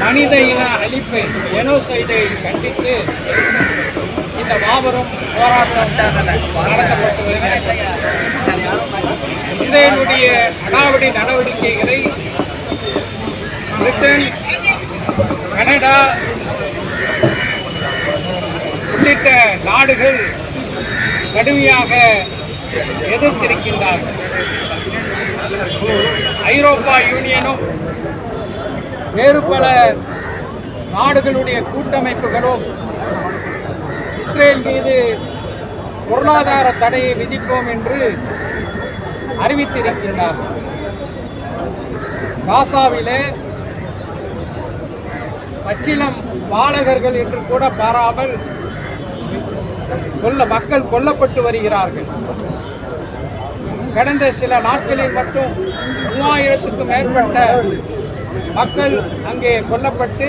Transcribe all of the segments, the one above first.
மனித இன அழிப்பை ஜெனோசைடை கண்டித்து இந்த மாபெரும் போராட்டம் நடத்தப்பட்டு வருகிறது. இஸ்ரேலுடைய அடாவடி நடவடிக்கைகளை பிரிட்டன் கனடா உள்ளிட்ட நாடுகள் கடுமையாக எதிர்த்திருக்கின்றார்கள். ஐரோப்பா யூனியனும் வேறு பல நாடுகளுடைய கூட்டமைப்புகளும் இஸ்ரேல் மீது பொருளாதார தடையை விதிப்போம் என்று அறிவித்திருக்கின்றார்கள் காசாவிலே பச்சிலம் பாலகர்கள் என்று கூட பாராமல் கொல்ல மக்கள் கொல்லப்பட்டு வருகிறார்கள். கடந்த சில நாட்களில் மட்டும் மூவாயிரத்துக்கும் மேற்பட்ட மக்கள் அங்கே கொல்லப்பட்டு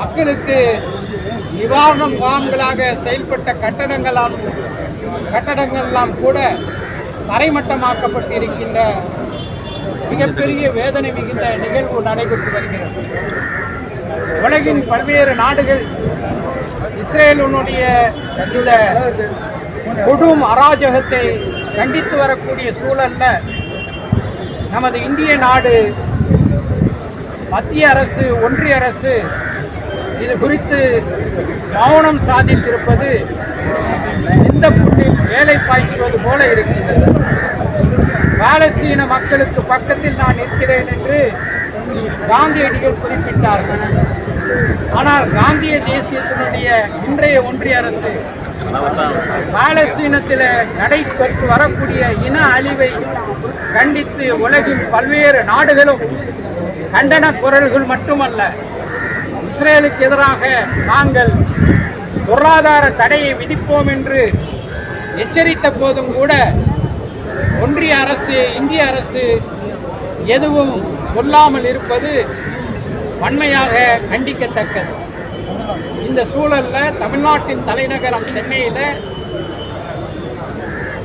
மக்களுக்கு நிவாரணம் முகாம்களாக செயல்பட்ட கட்டடங்களால் கட்டடங்கள்லாம் கூட தரைமட்டமாக்கப்பட்டு இருக்கின்ற மிகப்பெரிய வேதனை மிகுந்த நிகழ்வு நடைபெற்று வருகிறது. உலகின் பல்வேறு நாடுகள் இஸ்ரேலுடைய இந்த கொடும் அராஜகத்தை கண்டித்து வரக்கூடிய சூழல்ல நமது இந்திய நாடு மத்திய அரசு ஒன்றிய அரசு இது குறித்து மௌனம் சாதித்திருப்பது இந்த புண்ணில் வேலை பாய்ச்சுவது போல இருக்கின்றது. பாலஸ்தீன மக்களுக்கு பக்கத்தில் நான் நிற்கிறேன் என்று காந்தியடிகள் குறிப்பிட்டார்கள். ஆனால் காந்திய தேசியத்தினுடைய இன்றைய ஒன்றிய அரசு பாலஸ்தீனத்தில் நடைபெற்று வரக்கூடிய இன அழிவை கண்டித்து உலகின் பல்வேறு நாடுகளும் கண்டன குரல்கள் மட்டுமல்ல இஸ்ரேலுக்கு எதிராக நாங்கள் பொருளாதார தடையை விதிப்போம் என்று எச்சரித்த போதும் கூட ஒன்றிய அரசு இந்திய அரசு எதுவும் சொல்லாமல் இருப்பது வன்மையாக கண்டிக்கத்தக்கது. இந்த சூழலில் தமிழ்நாட்டின் தலைநகரம் சென்னையில்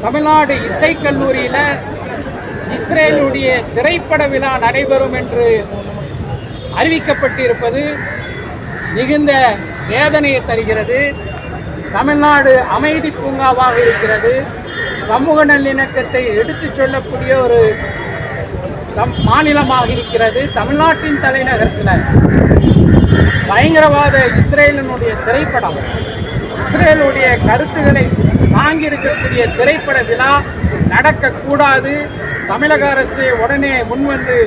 தமிழ்நாடு இசைக்கல்லூரியில் இஸ்ரேலுடைய திரைப்பட விழா நடைபெறும் என்று அறிவிக்கப்பட்டிருப்பது மிகுந்த வேதனையை தருகிறது. தமிழ்நாடு அமைதி பூங்காவாக இருக்கிறது. சமூக நல்லிணக்கத்தை எடுத்துச் சொல்லக்கூடிய ஒரு தம் மாநிலமாக இருக்கிறது. தமிழ்நாட்டின் தலைநகரத்தில் பயங்கரவாத இஸ்ரேலினுடைய திரைப்படம். இஸ்ரேலுடைய கருத்துக்களை தாங்கியிருக்கக்கூடிய திரைப்பட விழா நடக்கக்கூடாது. தமிழக அரசு உடனே முன்வந்து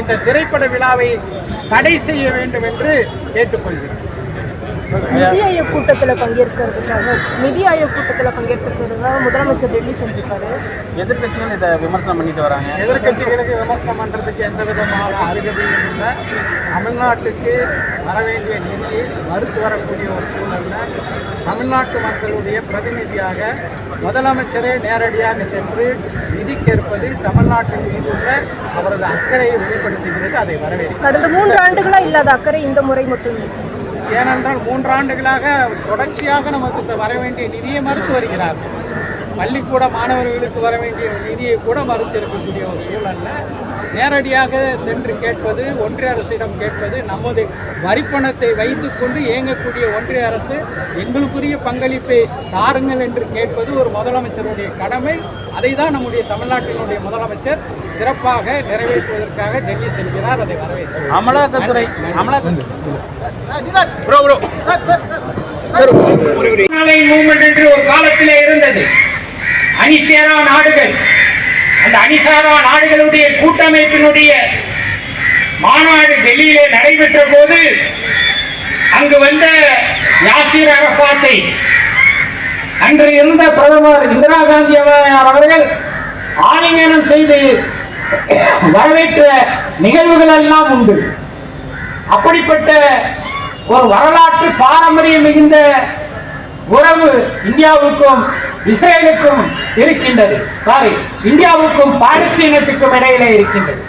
இந்த திரைப்பட விழாவை தடை செய்ய வேண்டும் என்று கேட்டுக்கொள்கிறேன். நிதி ஆயோக் கூட்டத்தில் பங்கேற்கிறதுக்காக நிதி ஆயோக் கூட்டத்தில் பங்கேற்கிறதுக்காக முதலமைச்சர் டெல்லி சென்றிருக்காரு. எதிர்கட்சிகள் இதை விமர்சனம் பண்ணிட்டு வராங்க. எதிர்க்கட்சிகளுக்கு விமர்சனம் பண்ணுறதுக்கு எந்த விதமான அருகதையும் இல்லை. தமிழ்நாட்டுக்கு வர வேண்டிய நிதியை மறுத்து வரக்கூடிய ஒரு சூழல்ல தமிழ்நாட்டு மக்களுடைய பிரதிநிதியாக முதலமைச்சரே நேரடியாக சென்று நிதி கேட்பது தமிழ்நாட்டின் மீது உள்ள அவரது அக்கறையை வெளிப்படுத்துகிறது அதை வரவேற்கிறேன் கடந்த மூன்று ஆண்டுகளா இல்லாத அக்கறை இந்த முறை மட்டுமே. ஏனென்றால் மூன்றாண்டுகளாக தொடர்ச்சியாக நமக்கு வர வேண்டிய நிதியை மறுத்து வருகிறார். பள்ளிக்கூட மாணவர்களுக்கு வர வேண்டிய நிதியை கூட மறுத்து இருக்கக்கூடிய ஒரு சூழல்ல நேரடியாக சென்று கேட்பது ஒன்றிய அரசிடம் கேட்பது நமது வரிப்பணத்தை வைத்துக்கொண்டு இயங்கக்கூடிய ஒன்றிய அரசு எங்களுக்குரிய பங்களிப்பை தாருங்கள் என்று கேட்பது ஒரு முதலமைச்சருடைய கடமை. அதை தான் நம்முடைய தமிழ்நாட்டினுடைய முதலமைச்சர் சிறப்பாக நிறைவேற்றுவதற்காக டெல்லி செல்கிறார் அதை வரவேற்கிறேன். அமலாக்கத்துறை அமலாக்கத்துறை நாளை மூவ்மெண்ட் என்று ஒரு காலத்திலே இருந்தது. அணிசேரா நாடுகள். அந்த அணிசாரா நாடுகளுடைய கூட்டமைப்பினுடைய மாநாடு டெல்லியிலே நடைபெற்ற போது அங்கு வந்த யாசிர் அரபாத்தை அன்று இருந்த பிரதமர் இந்திரா காந்தி அவர்கள் ஆலிங்கனம் செய்து வரவேற்ற நிகழ்வுகள் எல்லாம் உண்டு. அப்படிப்பட்ட ஒரு வரலாற்று பாரம்பரியம் மிகுந்த உறவு இந்தியாவுக்கும் இஸ்ரேலுக்கும் இருக்கின்றது. சாரி இந்தியாவுக்கும் பாலஸ்தீனத்துக்கும் இடையிலே இருக்கின்றது.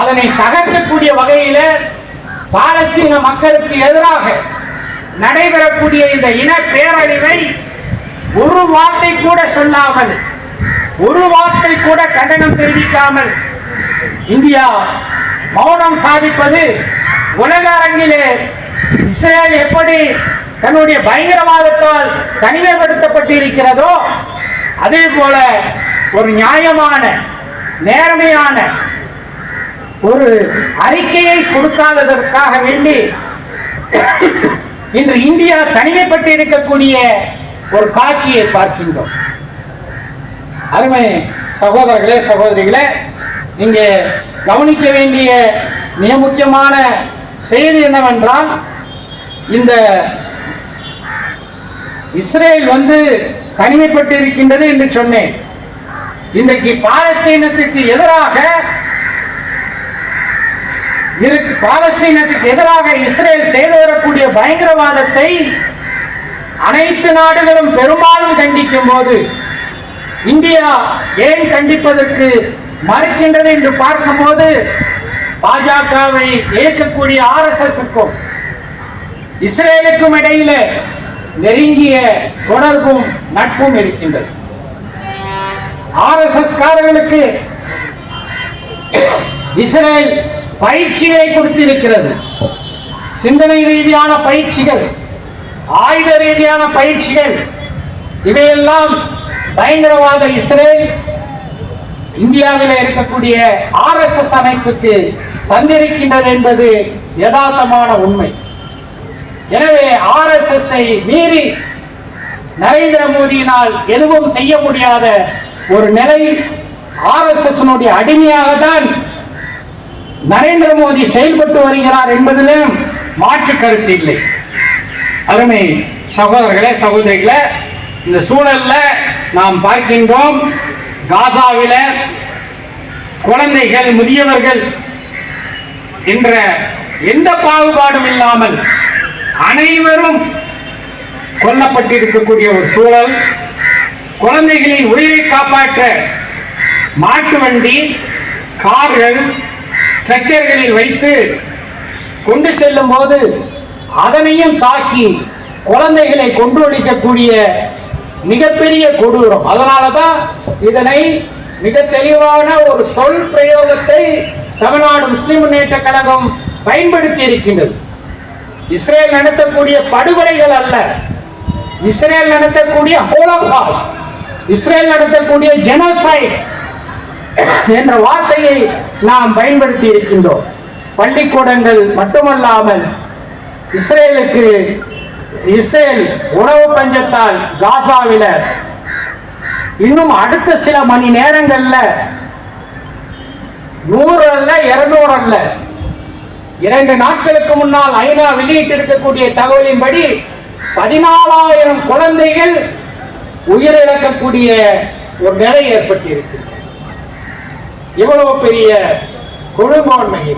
அதனை தகர்க்கக்கூடிய வகையில பாலஸ்தீன மக்களுக்கு எதிராக நடைபெறக்கூடிய இந்த இன பேரழிவை ஒரு வார்த்தை கூட சொல்லாமல் ஒரு வார்த்தை கூட கண்டனம் தெரிவிக்காமல் இந்தியா மௌனம் சாதிப்பது உலக அரங்கிலே இஸ்ரேல் எப்படி தன்னுடைய பயங்கரவாதத்தால் தனிமைப்படுத்தப்பட்டு இருக்கிறதோ அதே போல ஒரு நியாயமான நேர்மையான ஒரு அறிக்கையை கொடுக்காததற்காக வேண்டி இன்று இந்தியா தனிமைப்பட்டு இருக்கக்கூடிய ஒரு காட்சியை பார்க்கின்றோம். அருமை சகோதரர்களே சகோதரிகளே இங்கே கவனிக்க வேண்டிய மிக முக்கியமான செய்தி என்னவென்றால் இந்த இஸ்ரேல் வந்து தனிமைப்பட்டு இருக்கின்றது என்று சொன்னேன். இன்றைக்கு பாலஸ்தீனத்துக்கு எதிராக இருக்கு பாலஸ்தீனத்துக்கு எதிராக இஸ்ரேல் செய்து வரக்கூடிய பயங்கரவாதத்தை அனைத்து நாடுகளும் பெரும்பாலும் கண்டிக்கும் போது இந்தியா ஏன் கண்டிப்பதற்கு மறுக்கின்றது என்று பார்க்கும்போது பாஜகவை இயக்கக்கூடிய ஆர்எஸ்எஸ்க்கும் இஸ்ரேலுக்கும் இடையில நெருங்கிய தொடர்பும் நட்பும் இருக்கின்றது. ஆர்எஸ்எஸ் காரர்களுக்கு இஸ்ரேல் பயிற்சிகளை கொடுத்திருக்கிறது. சிந்தனை ரீதியான பயிற்சிகள் ஆயுத ரீதியான பயிற்சிகள் இவையெல்லாம் பயங்கரவாத இஸ்ரேல் இந்தியாவில் இருக்கக்கூடிய ஆர்எஸ்எஸ் அமைப்புக்கு தந்திருக்கின்றது என்பது யதார்த்தமான உண்மை. எனவே ஆர்எஸ்எஸ் மீறி நரேந்திர மோடியினால் எதுவும் செய்ய முடியாத ஒரு நிலை ஆர்எஸ்எஸ் அடிமையாக தான் நரேந்திர மோடி செயல்பட்டு வருகிறார் என்பதிலும் மாற்று கருத்து இல்லை. அருமை சகோதரர்களே சகோதரிகளே இந்த சூழல்ல நாம் பார்க்கின்றோம் காசாவில குழந்தைகள் முதியவர்கள் என்ற எந்த பாகுபாடும் இல்லாமல் அனைவரும் கொல்லப்பட்டிருக்கக்கூடிய ஒரு சூழல். குழந்தைகளின் உயிரை காப்பாற்ற மாட்டு வண்டி கார்கள் ஸ்ட்ரக்சர்களில் வைத்து கொண்டு செல்லும் போது அதனையும் தாக்கி குழந்தைகளை கொண்டு ஒழிக்கக்கூடிய மிகப்பெரிய கொடூரம். அதனால தான் இதனை மிக தெளிவான ஒரு சொல் பிரயோகத்தை தமிழ்நாடு முஸ்லிம் முன்னேற்ற கழகம் பயன்படுத்தி இருக்கின்றது. இஸ்ரேல் நடத்தக்கூடிய படுகொலைகள் அல்ல. இஸ்ரேல் நடத்தக்கூடிய ஹோலோகாஸ்ட் இஸ்ரேல் நடத்தக்கூடிய ஜெனோசைட் என்ற வார்த்தையை நாம் பயன்படுத்தி இருக்கின்றோம். பள்ளிக்கூடங்கள் மட்டுமல்லாமல் இஸ்ரேலுக்கு இஸ்ரேல் உணவு பஞ்சத்தால் காசாவில இன்னும் அடுத்த சில மணி நேரங்கள்ல நூறு அல்ல இருநூறு அல்ல இரண்டு நாட்களுக்கு முன்னால் ஐநா வெளியிட்டிருக்கக்கூடிய தகவலின்படி பதினாலாயிரம் குழந்தைகள் உயிரிழக்கக்கூடிய ஒரு நிலை ஏற்பட்டிருக்கு. இவ்வளவு பெரிய கொடுங்கோன்மையை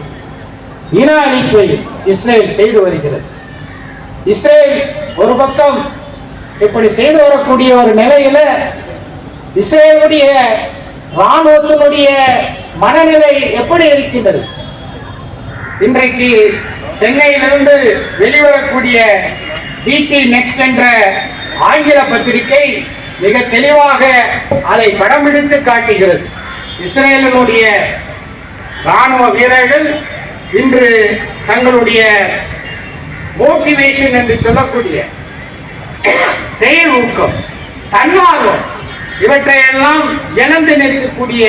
இன அழிப்பை இஸ்ரேல் செய்து வருகிறது. இஸ்ரேல் ஒரு பக்கம் இப்படி செய்து வரக்கூடிய ஒரு நிலையில இஸ்ரேலுடைய ராணுவத்தினுடைய மனநிலை எப்படி இருக்கின்றது? இன்றைக்கு சென்னையிலிருந்து வெளிவரக்கூடிய டிடி நெக்ஸ்ட் என்ற ஆங்கில பத்திரிகை மிக தெளிவாக அதை படம் எடுத்து காட்டுகிறது. இஸ்ரேலினுடைய ராணுவ வீரர்கள் இன்று தங்களுடைய மோட்டிவேஷன் என்று சொல்லக்கூடிய செயல் ஊக்கம் தன்னார்வம் இவற்றையெல்லாம் இழந்து நிற்கக்கூடிய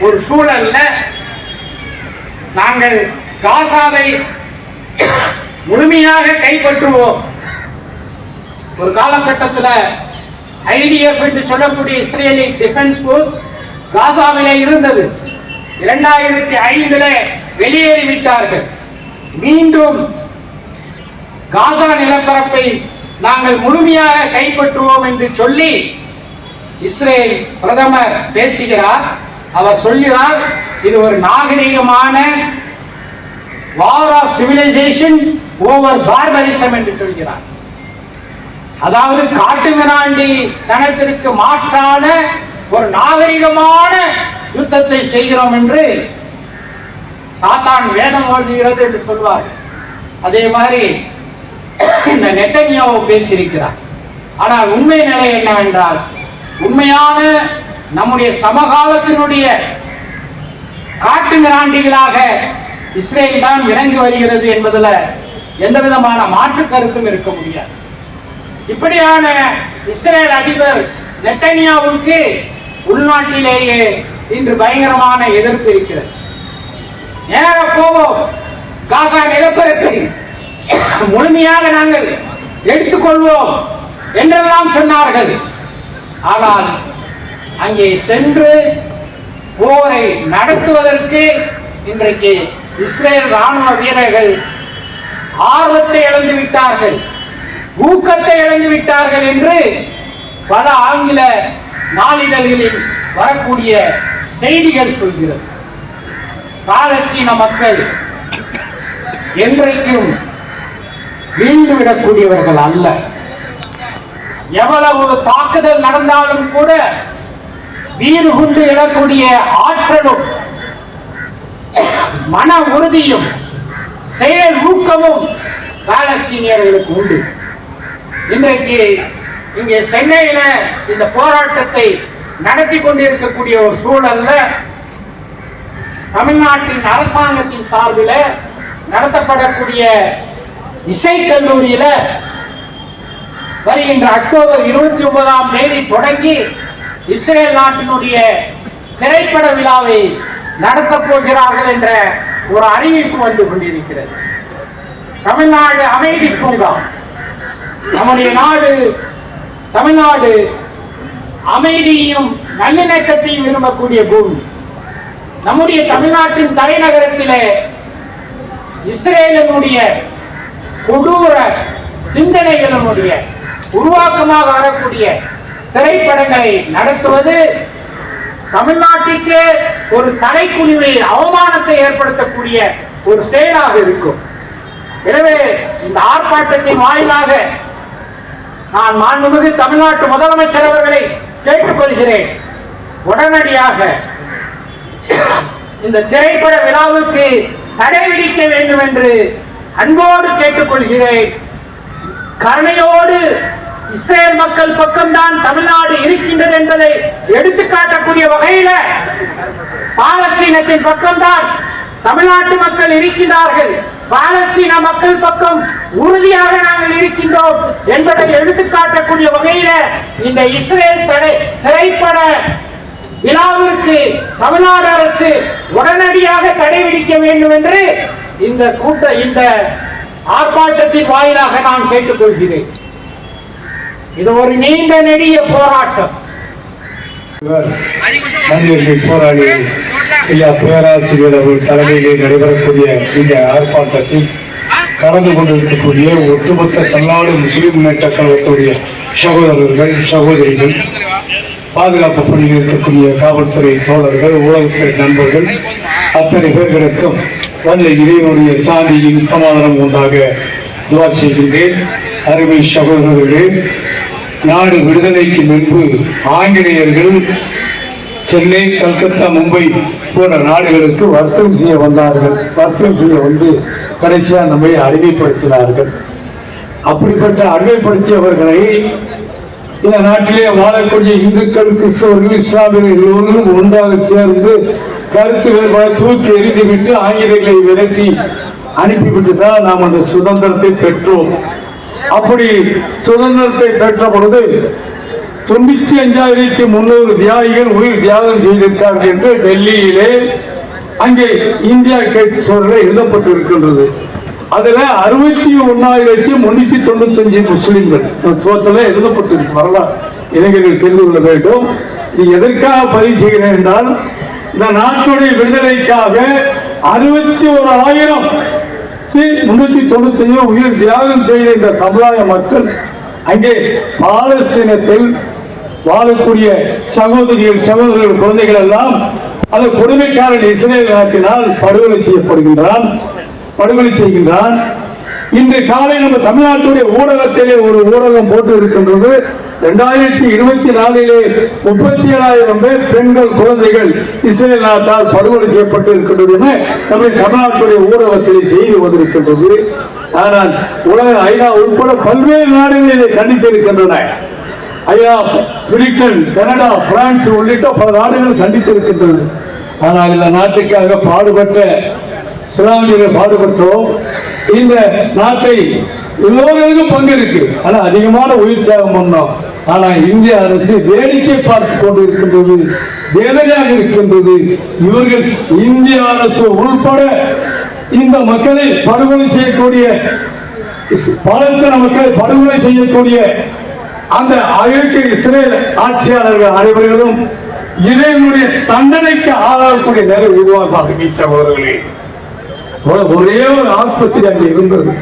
ஒரு சூழல்ல நாங்கள் காசாவை முழுமையாக கைப்பற்றுவோம். ஒரு காலகட்டத்தில் ஐடிஎஃப் என்று சொல்லக்கூடிய இஸ்ரேலி டிஃபென்ஸ் போர்ஸ் காசாவிலே இருந்தது. இரண்டாயிரத்தி ஐந்துல வெளியேறிவிட்டார்கள். மீண்டும் காசா நிலப்பரப்பை நாங்கள் முழுமையாக கைப்பற்றுவோம் என்று சொல்லி இஸ்ரேல் பிரதமர் பேசுகிறார். அவர் சொல்கிறார் இது ஒரு நாகரிகமான war of civilisation over barbarism என்று சொல்கிறார். அதாவது காட்டு மிராண்டி தனத்திற்கு மாற்றான ஒரு நாகரிகமான யுத்தத்தை செய்கிறோம் என்று சாத்தான் வேதம் வாழ்கிறது என்று சொல்வார். அதே மாதிரி இந்த நெட்டன்யாவோ பேசியிருக்கிறார். ஆனால் உண்மை நிலை என்னவென்றால் உண்மையான நம்முடைய சமகாலத்தினுடைய காட்டு மிராண்டிகளாக இஸ்ரேல் தான் இறங்கி வருகிறது என்பதில் எந்த விதமான மாற்று கருத்தும் இருக்க முடியாது. இப்படியான இஸ்ரேல் அதிபர் நெட்டனியாவுக்கு உள்நாட்டிலேயே இன்று பயங்கரமான எதிர்ப்பு இருக்கிறது. நேர போவோம் காசா நிலப்பரப்பை முழுமையாக நாங்கள் எடுத்துக்கொள்வோம் என்றெல்லாம் சொன்னார்கள். ஆனால் அங்கே சென்று போரை நடத்துவதற்கு இன்றைக்கு இஸ்ரேல் ராணுவ வீரர்கள் ஆர்வத்தை இழந்து விட்டார்கள் ஊக்கத்தை இழந்து விட்டார்கள் என்று பல ஆங்கில நாளிதழ்களில் வரக்கூடிய செய்திகள் சொல்கிறது. பாலஸ்தீன மக்கள் என்றைக்கும் வீழ்ந்துவிடக்கூடியவர்கள் அல்ல. எவ்வளவு தாக்குதல் நடந்தாலும் கூட வீறு குண்டு எழக்கூடிய ஆற்றலும் மன உறுதியும் செயல் ஊக்கமும் பாலஸ்தீனியர்களுக்கு உண்டு. இன்றைக்கு இங்கே சென்னையில இந்த போராட்டத்தை நடத்தி கொண்டிருக்கக்கூடிய ஒரு சூழல்ல தமிழ்நாட்டின் அரசாங்கத்தின் சார்பில் நடத்தப்படக்கூடிய இசை கல்லூரியில வருகின்ற அக்டோபர் இருபத்தி ஒன்பதாம் தேதி தொடங்கி இஸ்ரேல் நாட்டினுடைய திரைப்பட விழாவை நடத்தப் போகிறார்கள் என்ற ஒரு அறிவிப்பு வந்து கொண்டிருக்கிறது. தமிழ்நாடு அமைதி பூங்கா நம்முடைய நாடு தமிழ்நாடு அமைதியையும் நல்லிணக்கத்தையும் விரும்பக்கூடிய பூமி. நம்முடைய தமிழ்நாட்டின் தலைநகரத்திலே இஸ்ரேலினுடைய கொடூர சிந்தனைகளினுடைய உருவாக்கமாக வரக்கூடிய திரைப்படங்களை நடத்துவது தமிழ்நாட்டிற்கு ஒரு தலைக்குழிவை அவமானத்தை ஏற்படுத்தக்கூடிய ஒரு செயலாக இருக்கும். எனவே இந்த ஆர்ப்பாட்டத்தின் வாயிலாக நான் மாண்புமிகு தமிழ்நாட்டு முதலமைச்சர் அவர்களை கேட்டுக்கொள்கிறேன். உடனடியாக இந்த திரைப்பட விழாவுக்கு தடை விதிக்க வேண்டும் என்று அன்போடு கேட்டுக்கொள்கிறேன். கருணையோடு இஸ்ரேல் மக்கள் பக்கம்தான் தமிழ்நாடு இருக்கின்றது என்பதை எடுத்துக்காட்டக்கூடிய வகையில பாலஸ்தீனத்தின் பக்கம்தான் தமிழ்நாட்டு மக்கள் இருக்கின்றார்கள். பாலஸ்தீன மக்கள் பக்கம் உறுதியாக நாங்கள் இருக்கின்றோம் என்பதை எடுத்துக்காட்டக்கூடிய வகையில இந்த இஸ்ரேல் தடை திரைப்பட விழாவிற்கு தமிழ்நாடு அரசு உடனடியாக தடை விதிக்க வேண்டும் என்று இந்த கூட்ட இந்த ஆர்ப்பாட்டத்தின் வாயிலாக நான் கேட்டுக்கொள்கிறேன். இது ஒரு நீண்ட நெடிய போராட்டம். இவர் போராளி ஐயா பேராசிரியர் அவர்கள் தலைமையிலே நடைபெறக்கூடிய இந்த ஆர்ப்பாட்டத்தில் கலந்து கொண்டிருக்கக்கூடிய ஒட்டுமொத்த தமிழ்நாடு முஸ்லிம் முன்னேற்ற கழகத்துடைய சகோதரர்கள் சகோதரிகள் பாதுகாப்பு பணியில் இருக்கக்கூடிய காவல்துறை தோழர்கள் உலகத்துறை நண்பர்கள் அத்தனை பேர்களுக்கும் வந்த இறைவனுடைய சாந்தியின் சமாதானம் உண்டாக துவா செய்கின்றேன். அருமை சகோதரர்களே நாடு விடுதலைக்கு முன்பு ஆங்கிலேயர்கள் சென்னை கல்கத்தா மும்பை போன்ற நாடுகளுக்கு வர்த்தகம் செய்ய வந்தார்கள். வர்த்தகம் செய்ய வந்து கடைசியாக நம்மை அடிமைப்படுத்தினார்கள். அப்படிப்பட்ட அடிமைப்படுத்தியவர்களை இந்த நாட்டிலே வாழக்கூடிய இந்துக்கள் கிறிஸ்தவர்கள் இஸ்லாமியர்கள் எல்லோரும் ஒன்றாக சேர்ந்து கருத்து வேறுபாடு தூக்கி எறிந்துவிட்டு ஆங்கிலேயர்களை விரட்டி அனுப்பிவிட்டு தான் நாம் அந்த சுதந்திரத்தை பெற்றோம். அப்படி சுதந்திரத்தை பெற்ற பொழுது தொண்ணூத்தி அஞ்சாயிரத்தி முன்னூறு தியாகிகள் உயிர் தியாகம் செய்திருக்கார்கள் என்று டெல்லியிலே அங்கே இந்தியா கேட் சோழர்கள் எழுதப்பட்டிருக்கின்றது. அதுல அறுபத்தி ஒன்னாயிரத்தி முன்னூத்தி தொண்ணூத்தி அஞ்சு முஸ்லிம்கள் சோத்துல எழுதப்பட்டிருக்கு வரலாறு. இளைஞர்கள் தெரிந்து கொள்ள வேண்டும். இது எதற்காக பதிவு செய்கிறேன் என்றால் இந்த நாட்டுடைய விடுதலைக்காக அறுபத்தி ஒரு ஆயிரம் முன்னூத்தி தொண்ணூத்தி உயிர் தியாகம் செய்த இந்த சமுதாய மக்கள் அங்கே பாலஸ்தீனத்தில் வாழக்கூடிய சகோதரிகள் சகோதரர்கள் குழந்தைகள் எல்லாம் அந்த கொடுமைக்காரன் இஸ்ரேல் நாட்டினால் படுகொலை செய்யப்படுகின்றான் படுகொலை செய்கின்றான். இன்று காலை நம்ம தமிழ்நாட்டுடைய ஊடகத்திலே ஒரு ஊடகம் போட்டு இருக்கின்றது. இரண்டாயிரத்தி இருபத்தி நாலிலே முப்பத்தி ஏழாயிரம் பேர் பெண்கள் குழந்தைகள் இஸ்ரேல் நாட்டால் படுகொலை செய்யப்பட்டு இருக்கின்றது என நம்ம தமிழ்நாட்டுடைய ஊடகத்திலே செய்தி வந்திருக்கின்றது. ஆனால் உலக ஐநா உட்பட பல்வேறு நாடுகள் இதை கண்டித்திருக்கின்றன ஐயா பிரிட்டன் கனடா பிரான்ஸ் உள்ளிட்ட பல நாடுகள் கண்டித்திருக்கின்றது ஆனால் இந்த நாட்டுக்காக பாடுபட்ட இஸ்லாமியர்கள் பாடுபட்டோம். இந்த நாட்டை எல்லோருக்கும் பங்கு இருக்கு. ஆனா அதிகமான உயிர் தியாகம் பண்ணோம். ஆனா இந்திய அரசு வேடிக்கை பார்த்து கொண்டு இருக்கின்றது வேதனையாக இருக்கின்றது. இவர்கள் இந்திய அரசு உள்பட இந்த மக்களை படுகொலை செய்யக்கூடிய பாலஸ்தீன மக்களை படுகொலை செய்யக்கூடிய அந்த அயோக்கிய இஸ்ரேல் ஆட்சியாளர்கள் அனைவர்களும் இறைவனுடைய தண்டனைக்கு ஆளாகக்கூடிய நிலை உருவாக்காது சகோதரர்களே ஒரே ஒரு ஆஸ்பத்திரி அங்கே இருந்தது.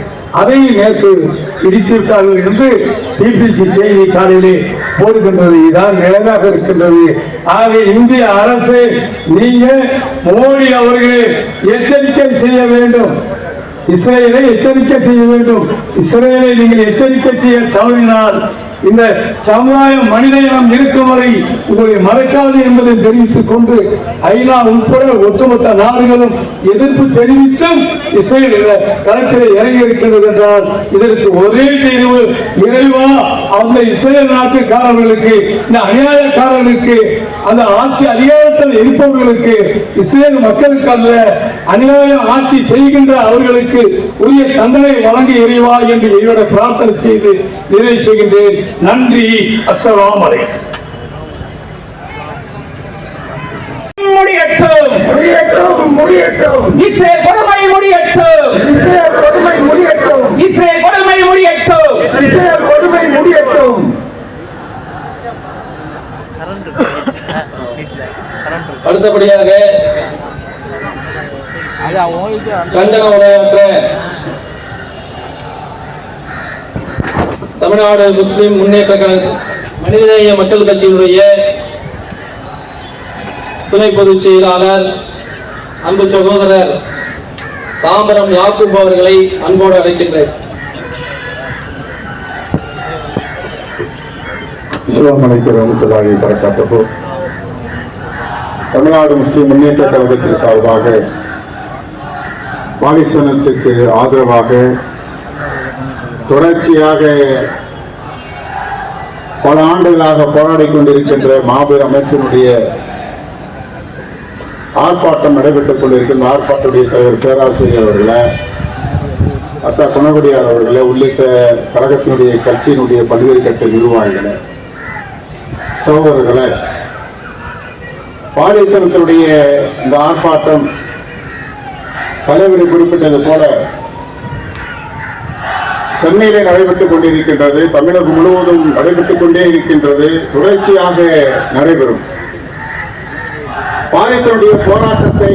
அதையும் நேற்று இடித்து விட்டார்கள் என்று பிபிசி செய்தி காலையிலே போடுகின்றது. இதான் நிலையாக இருக்கின்றது. ஆக இந்திய அரசு நீங்க மோடி அவர்களே எச்சரிக்கை செய்ய வேண்டும். இஸ்ரேலை எச்சரிக்கை செய்ய வேண்டும். இஸ்ரேலை நீங்கள் எச்சரிக்கை செய்ய தவறினால் இந்த சமுதாயம் மனித இனம் இருக்கும் வரை உங்களை மறக்காது என்பதை தெரிவித்துக் கொண்டு ஐநா உட்பட ஒட்டுமொத்த நாடுகளும் எதிர்ப்பு தெரிவித்தும் இஸ்ரேல் இந்த களத்திலே இறங்கி இருக்கிறது என்றால் இதற்கு ஒரே தீர்வு இறைவா அந்த இஸ்ரேல் நாட்டுக்காரர்களுக்கு இந்த அநியாயக்காரர்களுக்கு அந்த ஆட்சி அதிகாரத்தில் இருப்பவர்களுக்கு இஸ்ரேல் மக்களுக்கு அல்ல அநியாயம் ஆட்சி செய்கின்ற அவர்களுக்கு உரிய தண்டனை வழங்கி இறைவா என்று இறைவனை பிரார்த்தனை செய்து நிறைவு செய்கின்றேன். நன்றி. அஸ்ஸலாமு அலைக்கும். முடியட்டும் முடியட்டும் முடியட்டும் இஸ்ரேல் கொடுமை முடியட்டும் இஸ்ரேல் கொடுமை முடியட்டும் இஸ்ரேல் கொடுமை முடியட்டும் இஸ்ரேல் கொடுமை முடியட்டும் அடுத்தபடியாக கண்டன உரையாற்ற தமிழ்நாடு முஸ்லிம் முன்னேற்ற கழக மனிதநேய மக்கள் கட்சியினுடைய துணை பொதுச் செயலாளர் அன்பு சகோதரர் தாம்பரம் யாக்கூப் அவர்களை அன்போடு அழைக்கின்றேன். அஸ்ஸலாமு தமிழ்நாடு முஸ்லிம் முன்னேற்ற கழகத்தின் சார்பாக பாகிஸ்தானத்துக்கு ஆதரவாக தொடர்ச்சியாக பல ஆண்டுகளாக போராடி கொண்டிருக்கின்ற மாபெரும் அமைப்பினுடைய ஆர்ப்பாட்டம் நடைபெற்றுக் கொண்டிருக்கின்ற ஆர்ப்பாட்டத்துடைய தலைவர் பேராசிரியர் அவர்களை அத்தா குணகுடியார் அவர்களை உள்ளிட்ட கழகத்தினுடைய கட்சியினுடைய பல்வேறு கட்ட நிர்வாகிகளை சகோதரர்களை பாலித்தனத்தினுடைய இந்த ஆர்ப்பாட்டம் தலைவர் குறிப்பிட்டது போல சென்னையிலே நடைபெற்றுக் கொண்டிருக்கின்றது தமிழகம் முழுவதும் நடைபெற்றுக் கொண்டே இருக்கின்றது தொடர்ச்சியாக நடைபெறும். பாலித்தனுடைய போராட்டத்தை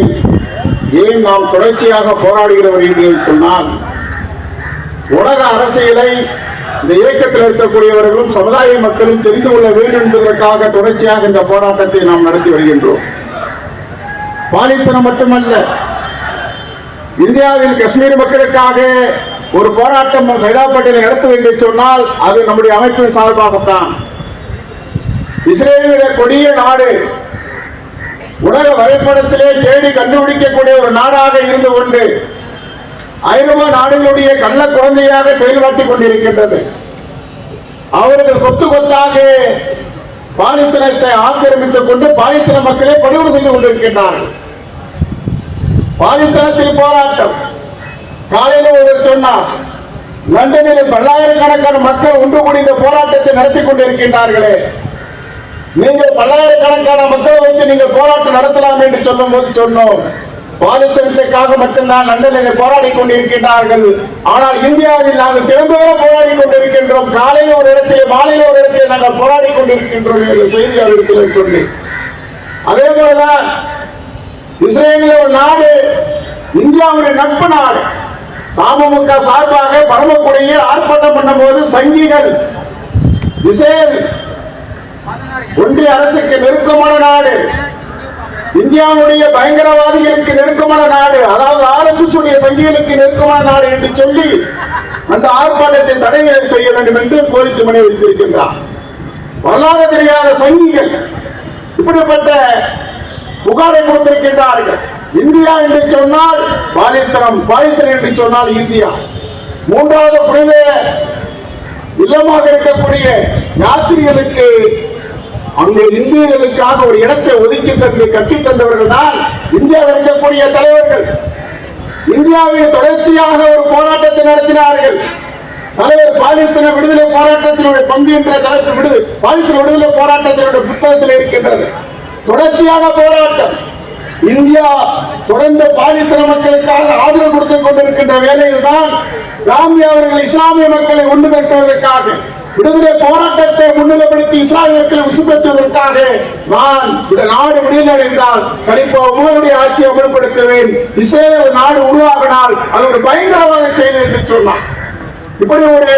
ஏன் நாம் தொடர்ச்சியாக போராடுகிறவர் என்று சொன்னால் உலக அரசியலை இந்த இயக்கத்தில் இருக்கக்கூடியவர்களும் சமுதாய மக்களும் தெரிந்து கொள்ள வேண்டும் என்பதற்காக தொடர்ச்சியாக இந்த போராட்டத்தை நாம் நடத்தி வருகின்றோம். பாலித்தனம் மட்டுமல்ல இந்தியாவில் காஷ்மீர் மக்களுக்காக ஒரு போராட்டம் சைதாப்பேட்டையில் நடத்த வேண்டும் சொன்னால் அது நம்முடைய அமைப்பின் சார்பாகத்தான். இஸ்ரேலுடைய கொடிய நாடு உலக வரைபடத்திலே தேடி கண்டுபிடிக்கக்கூடிய ஒரு நாடாக இருந்து கொண்டு ஐரோப்பா நாடுகளுடைய கள்ள குழந்தையாக செயல்பாட்டிக் கொண்டிருக்கின்றது. அவர்கள் கொத்து கொத்தாக பாலித்தனத்தை ஆக்கிரமித்துக் கொண்டு பாலித்தன மக்களை படுகொலை செய்து கொண்டிருக்கின்றார்கள். பாகிஸ்தானத்தில் போராட்டம் காலையில் ஒருவர் சொன்னார் லண்டனில் பல்லாயிரக்கணக்கான மக்கள் ஒன்று கூடி இந்த போராட்டத்தை நடத்தி கொண்டிருக்கின்றார்களே. நீங்கள் பல்லாயிரக்கணக்கான மக்களை வைத்து நீங்கள் போராட்டம் நடத்தலாம் என்று சொல்லும் போது சொன்னோம். பாலிஸ்தீனத்துக்காக மட்டும்தான் லண்டனில் போராடி கொண்டிருக்கின்றார்கள். ஆனால் இந்தியாவில் நாங்கள் தினந்தோறும் போராடி கொண்டிருக்கின்றோம். காலையில் ஒரு இடத்திலே மாலையில் ஒரு இடத்திலே நாங்கள் போராடி கொண்டிருக்கின்றோம் என்ற செய்தி அவர்களுக்கு சொல்லி. அதே போலதான் இஸ்ரேலில் ஒரு நாடு இந்தியாவுடைய நட்பு நாடு. அமமுக சார்பாக பரமக்குடியில் ஆர்ப்பாட்டம் பண்ணும்போது சங்கிகள் இஸ்ரேல் ஒன்றிய அரசுக்கு நெருக்கமான நாடு. இந்தியாவுடைய பயங்கரவாதிகளுக்கு நெருக்கமான நாடு. அதாவது ஆர்எஸ்எஸ் உடைய சங்கிகளுக்கு நெருக்கமான நாடு என்று சொல்லி அந்த ஆர்ப்பாட்டத்தை தடை செய்ய வேண்டும் என்று கோரிக்கை மனை வைத்திருக்கின்றார். வரலாறு தெரியாத சங்கிகள் இப்படிப்பட்ட புகாரை கொடுத்திருக்கின்றார்கள். இந்தியா என்று சொன்னால் பாலிஸ்தனம் பாலிஸ்தீனம் என்று சொன்னால் இந்தியா. மூன்றாவது புனித இல்லமாக இருக்கக்கூடிய யாத்திரிகளுக்கு அங்கு இந்தியர்களுக்காக ஒரு இடத்தை ஒதுக்கி தந்து கட்டி தந்தவர்கள் தான் இந்தியாவில் இருக்கக்கூடிய தலைவர்கள். இந்தியாவில் தொடர்ச்சியாக ஒரு போராட்டத்தை நடத்தினார்கள். தலைவர் பாலிஸ்தீன விடுதலை போராட்டத்தினுடைய பங்கு என்ற தலைப்பு விடு பாலிஸ்தீன விடுதலை போராட்டத்தினுடைய புத்தகத்தில் இருக்கின்றது. தொடர்ச்சியாக போராட்டம். இந்தியா தொடர்ந்து பாலிஸ்தீன மக்களுக்காக ஆதரவு கொடுத்து கொண்டிருக்கின்ற வேலையில் தான் காந்தி அவர்கள் இஸ்லாமிய மக்களை ஒன்று திரட்டுவதற்காக விடுதலை போராட்டத்தை முன்னிலைப்படுத்தி இஸ்லாமிய மக்களை உசுப்படுத்துவதற்காக நான் இந்த நாடு விடுதலை கண்டிப்பா உங்களுடைய ஆட்சியை அமல்படுத்துவேன். இஸ்ரேல் ஒரு நாடு உருவாகினால் அது ஒரு பயங்கரவாத செயல் என்று சொன்னார். இப்படி ஒரு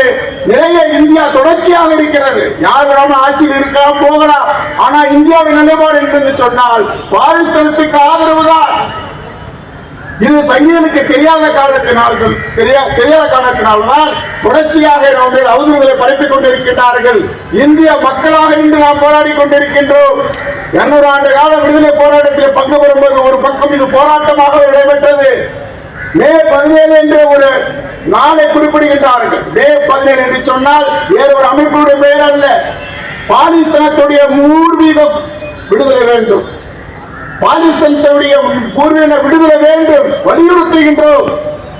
நிலையை இந்தியா தொடர்ச்சியாக இருக்கிறது. யார் வேணாலும் ஆட்சியில் இருக்கலாம் போகலாம் ஆனா இந்தியாவின் நிலைப்பாடு என்று சொன்னால் பாகிஸ்தானத்துக்கு ஆதரவு தான். இது சங்கீதனுக்கு தெரியாத காரணத்தினால் தெரியா தெரியாத காரணத்தினால்தான் தொடர்ச்சியாக நம்முடைய அவதூறுகளை பரப்பிக் கொண்டிருக்கின்றார்கள். இந்திய மக்களாக நின்று நாம் போராடி கொண்டிருக்கின்றோம். எண்ணூறு ஆண்டு கால விடுதலை போராட்டத்தில் பங்கு பெறும்போது ஒரு பக்கம் இது போராட்டமாக நடைபெற்றது மே பதினேழு என்ற ஒரு நாளை குறிப்பிடுகின்றார்கள். மே பதினேழு என்று சொன்னால் வேறு ஒரு அமைப்பினுடைய பெயர் அல்ல பாகிஸ்தானத்துடைய மூர்வீகம் விடுதலை வேண்டும். பாகிஸ்தானுடைய பூர்வீக விடுதலை வேண்டும். வலியுறுத்துகின்றோம்.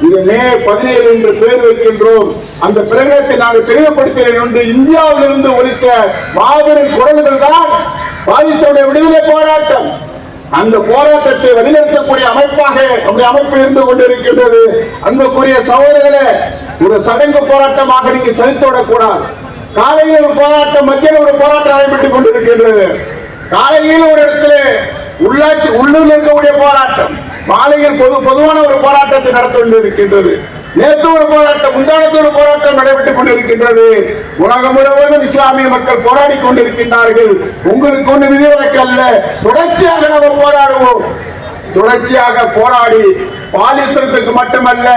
இது மே பதினேழு என்று பெயர் வைக்கின்றோம். அந்த பிரகடனத்தை நாங்கள் தெளிவுபடுத்துகிறேன் என்று இந்தியாவிலிருந்து ஒலித்த மாபெரும் குரல்கள் தான் பாகிஸ்தானுடைய விடுதலை போராட்டம். அந்த போராட்டத்தை வழிநடத்தக்கூடிய அமைப்பாக நம்முடைய அமைப்பு இருந்து கொண்டிருக்கின்றது. அன்புக்குரிய சகோதரர்களே ஒரு சடங்கு போராட்டமாக நீங்க செலுத்திவிடக் கூடாது காலையில் ஒரு போராட்டம் மத்தியில் ஒரு போராட்டம் நடைபெற்றுக் கொண்டிருக்கின்றது. காலையில் ஒரு இடத்துல உள்ளாட்சி உள்ளூர் இருக்கக்கூடிய போராட்டம் மாலையில் பொது பொதுவான ஒரு போராட்டத்தை நடத்தி கொண்டிருக்கின்றது. நேற்று ஒரு போராட்டம் முந்தானத்து ஒரு போராட்டம் நடைபெற்றுக் கொண்டிருக்கின்றது. உலகம் முழுவதும் இஸ்லாமிய மக்கள் போராடி கொண்டிருக்கின்றார்கள். உங்களுக்கு ஒன்று விதிவிலக்கு அல்ல தொடர்ச்சியாக நாம் போராடுவோம். தொடர்ச்சியாக போராடி பாலிஸ்தீனத்துக்கு மட்டுமல்ல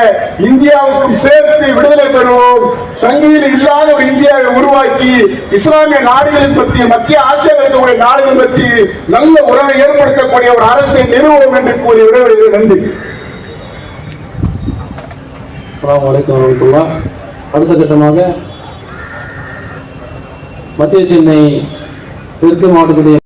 இந்தியாவுக்கும் சேர்த்து விடுதலை பெறுவோம். சங்கியில் இல்லாத ஒரு இந்தியாவை உருவாக்கி இஸ்லாமிய நாடுகளின் பற்றி மத்திய ஆசியாவில் இருக்கக்கூடிய நாடுகள் பற்றி நல்ல உறவை ஏற்படுத்தக்கூடிய ஒரு அரசை நிறுவோம் என்று கூறி விடைபெறுகிறேன். நன்றி. அஸ்லாம் வலைக்கம் வரமத்துல்லா அடுத்த கட்டமாக மத்திய சென்னை தெற்கு மாவட்டத்துடைய